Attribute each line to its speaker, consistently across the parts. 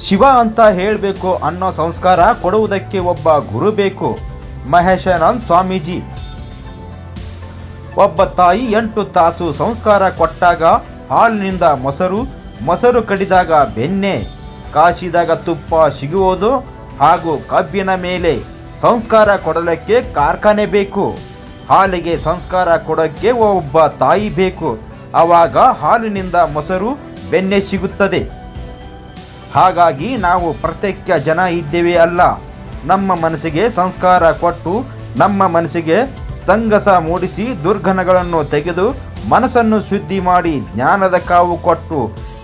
Speaker 1: ಶಿವ ಅಂತ ಹೇಳಬೇಕು ಅನ್ನೋ ಸಂಸ್ಕಾರ ಕೊಡುವುದಕ್ಕೆ ಒಬ್ಬ ಗುರು ಬೇಕು. ಮಹೇಶಾನಂದ್ ಸ್ವಾಮೀಜಿ. ಒಬ್ಬ ತಾಯಿ ಎಂಟು ತಾಸು ಸಂಸ್ಕಾರ ಕೊಟ್ಟಾಗ ಹಾಲಿನಿಂದ ಮೊಸರು ಮೊಸರು ಕಡಿದಾಗ ಬೆಣ್ಣೆ ಕಾಸಿದಾಗ ತುಪ್ಪ ಸಿಗುವುದು ಹಾಗೂ ಕಬ್ಬಿನ ಮೇಲೆ ಸಂಸ್ಕಾರ ಕೊಡಲಿಕ್ಕೆ ಕಾರ್ಖಾನೆ ಬೇಕು. ಹಾಲಿಗೆ ಸಂಸ್ಕಾರ ಕೊಡೋಕ್ಕೆ ಒಬ್ಬ ತಾಯಿ ಬೇಕು. ಆವಾಗ ಹಾಲಿನಿಂದ ಮೊಸರು, ಬೆಣ್ಣೆ ಸಿಗುತ್ತದೆ. ಹಾಗಾಗಿ ನಾವು ಪ್ರತ್ಯೇಕ ಜನ ಇದ್ದೇವೆ ಅಲ್ಲ. ನಮ್ಮ ಮನಸ್ಸಿಗೆ ಸಂಸ್ಕಾರ ಕೊಟ್ಟು, ನಮ್ಮ ಮನಸ್ಸಿಗೆ ಸ್ತಂಗಸ ಮೂಡಿಸಿ ದುರ್ಘನಗಳನ್ನು ತೆಗೆದು ಮನಸ್ಸನ್ನು ಶುದ್ಧಿ ಮಾಡಿ ಜ್ಞಾನದ ಕಾವು ಕೊಟ್ಟು,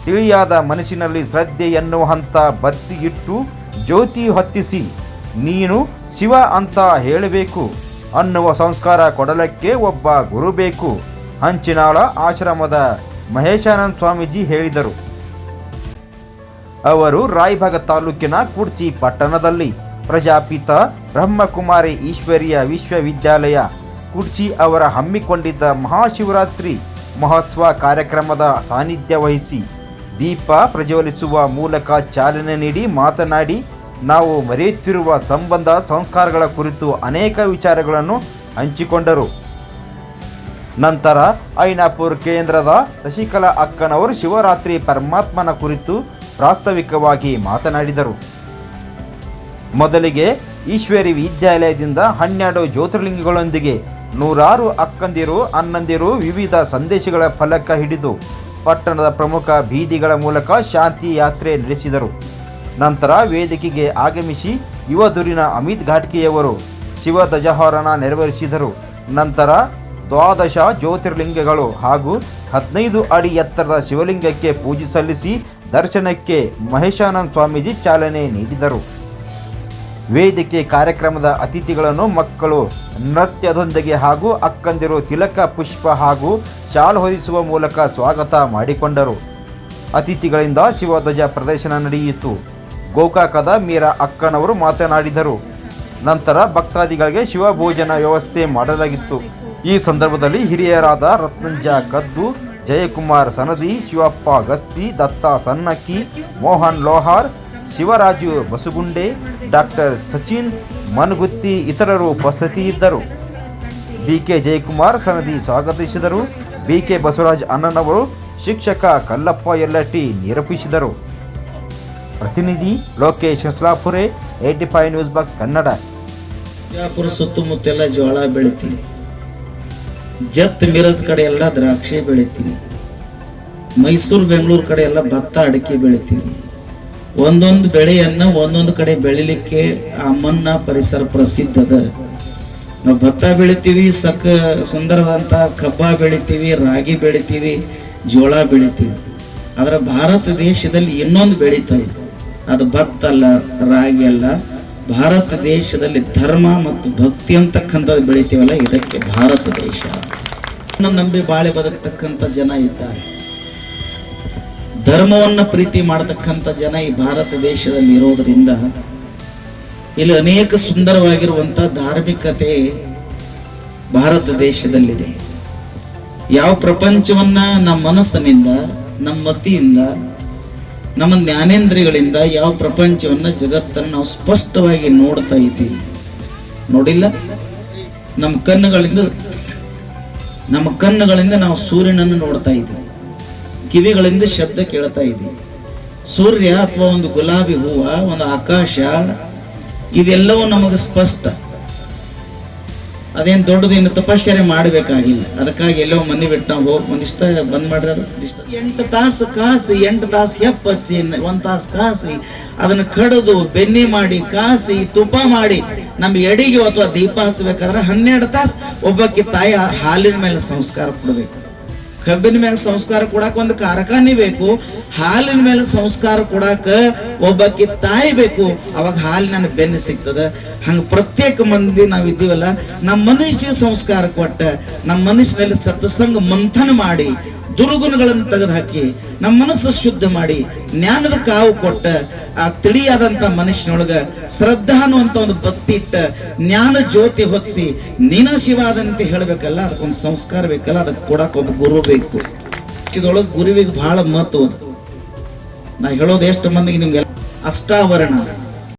Speaker 1: ತಿಳಿಯಾದ ಮನಸ್ಸಿನಲ್ಲಿ ಶ್ರದ್ಧೆ ಎನ್ನುವಂಥ ಬತ್ತಿ ಇಟ್ಟು ಜ್ಯೋತಿ ಹೊತ್ತಿಸಿ, ನೀನು ಶಿವ ಅಂತ ಹೇಳಬೇಕು ಅನ್ನುವ ಸಂಸ್ಕಾರ ಕೊಡಲಕ್ಕೆ ಒಬ್ಬ ಗುರು ಬೇಕು. ಹಂಚಿನಾಳ ಆಶ್ರಮದ ಮಹೇಶಾನಂದ ಸ್ವಾಮೀಜಿ ಹೇಳಿದರು. ಅವರು ರಾಯಭಾಗ ತಾಲೂಕಿನ ಕುರ್ಚಿ ಪಟ್ಟಣದಲ್ಲಿ. ಪ್ರಜಾಪಿತ ಬ್ರಹ್ಮಕುಮಾರಿ ಈಶ್ವರಿಯ ವಿಶ್ವವಿದ್ಯಾಲಯ ಕುರ್ಚಿ ಅವರ ಹಮ್ಮಿಕೊಂಡಿದ್ದ ಮಹಾಶಿವರಾತ್ರಿ ಮಹೋತ್ಸವ ಕಾರ್ಯಕ್ರಮದ ಸಾನ್ನಿಧ್ಯ ವಹಿಸಿ ದೀಪ ಪ್ರಜ್ವಲಿಸುವ ಮೂಲಕ ಚಾಲನೆ ನೀಡಿ ಮಾತನಾಡಿ, ನಾವು ಮರೆಯುತ್ತಿರುವ ಸಂಬಂಧ ಸಂಸ್ಕಾರಗಳ ಕುರಿತು ಅನೇಕ ವಿಚಾರಗಳನ್ನು ಹಂಚಿಕೊಂಡರು. ನಂತರ ಐನಾಪುರ್ ಕೇಂದ್ರದ ಶಶಿಕಲಾ ಅಕ್ಕನವರು ಶಿವರಾತ್ರಿ ಪರಮಾತ್ಮನ ಕುರಿತು ಪ್ರಾಸ್ತಾವಿಕವಾಗಿ ಮಾತನಾಡಿದರು. ಮೊದಲಿಗೆ ಈಶ್ವರಿ ವಿದ್ಯಾಲಯದಿಂದ ಹನ್ನೆರಡು ಜ್ಯೋತಿರ್ಲಿಂಗಗಳೊಂದಿಗೆ ನೂರಾರು ಅಕ್ಕಂದಿರು ಅನ್ನಂದಿರು ವಿವಿಧ ಸಂದೇಶಗಳ ಫಲಕ ಹಿಡಿದು ಪಟ್ಟಣದ ಪ್ರಮುಖ ಬೀದಿಗಳ ಮೂಲಕ ಶಾಂತಿ ಯಾತ್ರೆ ನಡೆಸಿದರು. ನಂತರ ವೇದಿಕೆಗೆ ಆಗಮಿಸಿ ಯುವಧುರಿನ ಅಮಿತ್ ಘಾಟ್ಕಿಯವರು ಶಿವ ಧ್ವಜಾರೋಹಣ ನೆರವೇರಿಸಿದರು. ನಂತರ ದ್ವಾದಶ ಜ್ಯೋತಿರ್ಲಿಂಗಗಳು ಹಾಗೂ ಹದಿನೈದು ಅಡಿ ಎತ್ತರದ ಶಿವಲಿಂಗಕ್ಕೆ ಪೂಜೆ ಸಲ್ಲಿಸಿ ದರ್ಶನಕ್ಕೆ ಮಹೇಶಾನಂದ ಸ್ವಾಮೀಜಿ ಚಾಲನೆ ನೀಡಿದರು. ವೇದಿಕೆ ಕಾರ್ಯಕ್ರಮದ ಅತಿಥಿಗಳನ್ನು ಮಕ್ಕಳು, ನೃತ್ಯದೊಂದಿಗೆ ಹಾಗೂ ಅಕ್ಕಂದಿರು ತಿಲಕ, ಪುಷ್ಪ ಹಾಗೂ ಶಾಲ್ ಹೊದಿಸುವ ಮೂಲಕ ಸ್ವಾಗತ ಮಾಡಿಕೊಂಡರು. ಅತಿಥಿಗಳಿಂದ ಶಿವಧ್ವಜ ಪ್ರದರ್ಶನ ನಡೆಯಿತು. ಗೋಕಾಕದ ಮೀರಾ ಅಕ್ಕನವರು ಮಾತನಾಡಿದರು. ನಂತರ ಭಕ್ತಾದಿಗಳಿಗೆ ಶಿವಭೋಜನ ವ್ಯವಸ್ಥೆ ಮಾಡಲಾಗಿತ್ತು. ಈ ಸಂದರ್ಭದಲ್ಲಿ ಹಿರಿಯರಾದ ರತ್ನಂಜ ಕದ್ದು ಜಯಕುಮಾರ್ ಸನದಿ, ಶಿವಪ್ಪ ಗಸ್ತಿ, ದತ್ತ ಸನ್ನಕ್ಕಿ, ಮೋಹನ್ ಲೋಹಾರ್, ಶಿವರಾಜು ಬಸುಗುಂಡೆ, ಡಾಕ್ಟರ್ ಸಚಿನ್, ಮನಗುತ್ತಿ ಇತರರು ಉಪಸ್ಥಿತಿಯಿದ್ದರು. ಬಿಕೆ ಜಯಕುಮಾರ್ ಸನದಿ ಸ್ವಾಗತಿಸಿದರು. ಬಿಕೆ ಬಸವರಾಜ್ ಅಣ್ಣನವರು ಶಿಕ್ಷಕ ಕಲ್ಲಪ್ಪ ಯಲ್ಲಟ್ಟಿ ನಿರೂಪಿಸಿದರು. ಪ್ರತಿನಿಧಿ Lokesh Haslapure eighty five news box Kannada.
Speaker 2: ಸುತ್ತಮುತ್ತ ಸುತ್ತಮುತ್ತೆಲ್ಲ ಜೋಳ ಬೆಳಿತೀವಿ. ಜತ್ ಮಿರಜ್ ಕಡೆ ಎಲ್ಲ ದ್ರಾಕ್ಷಿ ಬೆಳಿತೀವಿ ಮೈಸೂರು, ಬೆಂಗಳೂರು ಕಡೆ ಎಲ್ಲ ಭತ್ತ, ಅಡಿಕೆ ಬೆಳಿತೀವಿ ಒಂದೊಂದು ಬೆಳೆಯನ್ನ ಒಂದೊಂದು ಕಡೆ ಬೆಳಿಲಿಕ್ಕೆ ಮಣ್ಣ ಪರಿಸರ ಪ್ರಸಿದ್ಧ ಅದ ನಾವು ಭತ್ತ ಬೆಳಿತೀವಿ, ಸಕ ಸುಂದರವಾದಂತಹ ಕಬ್ಬ ಬೆಳಿತೀವಿ, ರಾಗಿ ಬೆಳಿತೀವಿ, ಜೋಳ ಬೆಳಿತೀವಿ. ಆದ್ರೆ ಭಾರತ ದೇಶದಲ್ಲಿ ಇನ್ನೊಂದು ಬೆಳೀತದೆ ಅದು ಭತ್ತ ಅಲ್ಲ, ರಾಗಿ ಅಲ್ಲ. ಭಾರತ ದೇಶದಲ್ಲಿ ಧರ್ಮ ಮತ್ತು ಭಕ್ತಿ ಅಂತಕ್ಕಂಥದ್ದು ಬೆಳಿತೀವಲ್ಲ, ಇದಕ್ಕೆ ಭಾರತ ದೇಶ. ನಂಬಿ ಬಾಳೆ ಬದುಕತಕ್ಕಂಥ ಜನ ಇದ್ದಾರೆ. ಧರ್ಮವನ್ನು ಪ್ರೀತಿ ಮಾಡತಕ್ಕಂಥ ಜನ ಈ ಭಾರತ ದೇಶದಲ್ಲಿ ಇರೋದರಿಂದ ಇಲ್ಲಿ ಅನೇಕ ಸುಂದರವಾಗಿರುವಂಥ ಧಾರ್ಮಿಕತೆ ಭಾರತ ದೇಶದಲ್ಲಿದೆ. ಯಾವ ಪ್ರಪಂಚವನ್ನ ನಮ್ಮ ಮನಸ್ಸಿನಿಂದ, ನಮ್ಮ ಮತಿಯಿಂದ, ನಮ್ಮ ಜ್ಞಾನೇಂದ್ರಿಯಗಳಿಂದ ಯಾವ ಪ್ರಪಂಚವನ್ನ ಜಗತ್ತನ್ನು ನಾವು ಸ್ಪಷ್ಟವಾಗಿ ನೋಡ್ತಾ ಇದ್ದೀವಿ. ನೋಡಿಲ್ಲ? ನಮ್ಮ ಕಣ್ಣುಗಳಿಂದ ನಮ್ಮ ಕಣ್ಣುಗಳಿಂದ ನಾವು ಸೂರ್ಯನನ್ನು ನೋಡ್ತಾ ಇದ್ದೀವಿ. ಕಿವಿಗಳಿಂದ ಶಬ್ದ ಕೇಳ್ತಾ ಇದ್ದೀವಿ. ಸೂರ್ಯ ಅಥವಾ ಒಂದು ಗುಲಾಬಿ ಹೂವು, ಒಂದು ಆಕಾಶ, ಇದೆಲ್ಲವೂ ನಮಗೆ ಸ್ಪಷ್ಟ. ಅದೇನ್ ಇನ್ನು ತಪಶ್ಚರ್ಯ ಮಾಡಬೇಕಾಗಿಲ್ಲ. ಅದಕ್ಕಾಗಿ ಎಲ್ಲೋ ಮನೆ ಬಿಟ್ಟು ನಾವು ಹೋಗಿ ಒಂದಿಷ್ಟ ಬಂದ್ ಮಾಡ್ರಿ ಅದು. ಎಂಟು ತಾಸು ಕಾಸಿ, ಎಂಟು ತಾಸು ಹೆಪ್ಪ ಹಚ್ಚಿ ಒಂದ್ ತಾಸು ಕಾಸಿ, ಅದನ್ನ ಕಡಿದು ಬೆನ್ನಿ ಮಾಡಿ, ಕಾಸಿ, ತುಪ್ಪ ಮಾಡಿ ನಮ್ಮ ಎಡಿಗೆ ಅಥವಾ ದೀಪ ಹಚ್ಚಬೇಕಾದ್ರೆ ಹನ್ನೆರಡು ತಾಸು ಒಬ್ಬಕ್ಕೆ ತಾಯಿ ಹಾಲಿನ ಮೇಲೆ ಸಂಸ್ಕಾರ ಕೊಡ್ಬೇಕು. ಕಬ್ಬಿನ ಮೇಲೆ ಸಂಸ್ಕಾರ ಕೊಡಾಕ ಒಂದು ಕಾರ್ಖಾನೆ ಬೇಕು, ಹಾಲಿನ ಮೇಲೆ ಸಂಸ್ಕಾರ ಕೊಡಾಕ ಒಬ್ಬಕ್ಕೆ ತಾಯಿ ಬೇಕು, ಅವಾಗ ಹಾಲಿನ ಬೆನ್ನು ಸಿಗ್ತದ. ಹಂಗ ಪ್ರತ್ಯೇಕ ಮಂದಿ ನಾವ್ ಇದ್ದೀವಲ್ಲ ನಮ್ಮ ಮನುಷ್ಯ ಸಂಸ್ಕಾರ ಕೊಟ್ಟ ನಮ್ಮ ಮನುಷ್ಯನಲ್ಲಿ ಸತ್ಸಂಗ ಮಂಥನ ಮಾಡಿ ದುರ್ಗುಣಗಳನ್ನು ತೆಗೆದುಹಾಕಿ, ನಮ್ಮ ಮನಸ್ಸು ಶುದ್ಧ ಮಾಡಿ, ಜ್ಞಾನದ ಕಾವು ಕೊಟ್ಟ ಆ ತಿಳಿಯಾದಂಥ ಮನುಷ್ಯನೊಳಗ ಶ್ರದ್ಧಾ ಅನ್ನುವಂತ ಒಂದು ಭಕ್ತಿ ಇಟ್ಟ ಜ್ಞಾನ ಜ್ಯೋತಿ ಹೊತ್ತಿಸಿ ನೀನ ಶಿವ ಹೇಳಬೇಕಲ್ಲ, ಅದಕ್ಕೊಂದು ಸಂಸ್ಕಾರ ಬೇಕಲ್ಲ, ಅದಕ್ಕೆ ಕೊಡಕ್ ಒಬ್ಬ ಗುರು ಬೇಕು. ಇದೊಳಗೆ ಗುರುವಿಗೆ ಬಹಳ ಮಹತ್ವ ಅದ. ನಾ ಹೇಳೋದು ಎಷ್ಟು ಮಂದಿಗೆ ನಿಮ್ಗೆ ಅಷ್ಟಾವರಣ.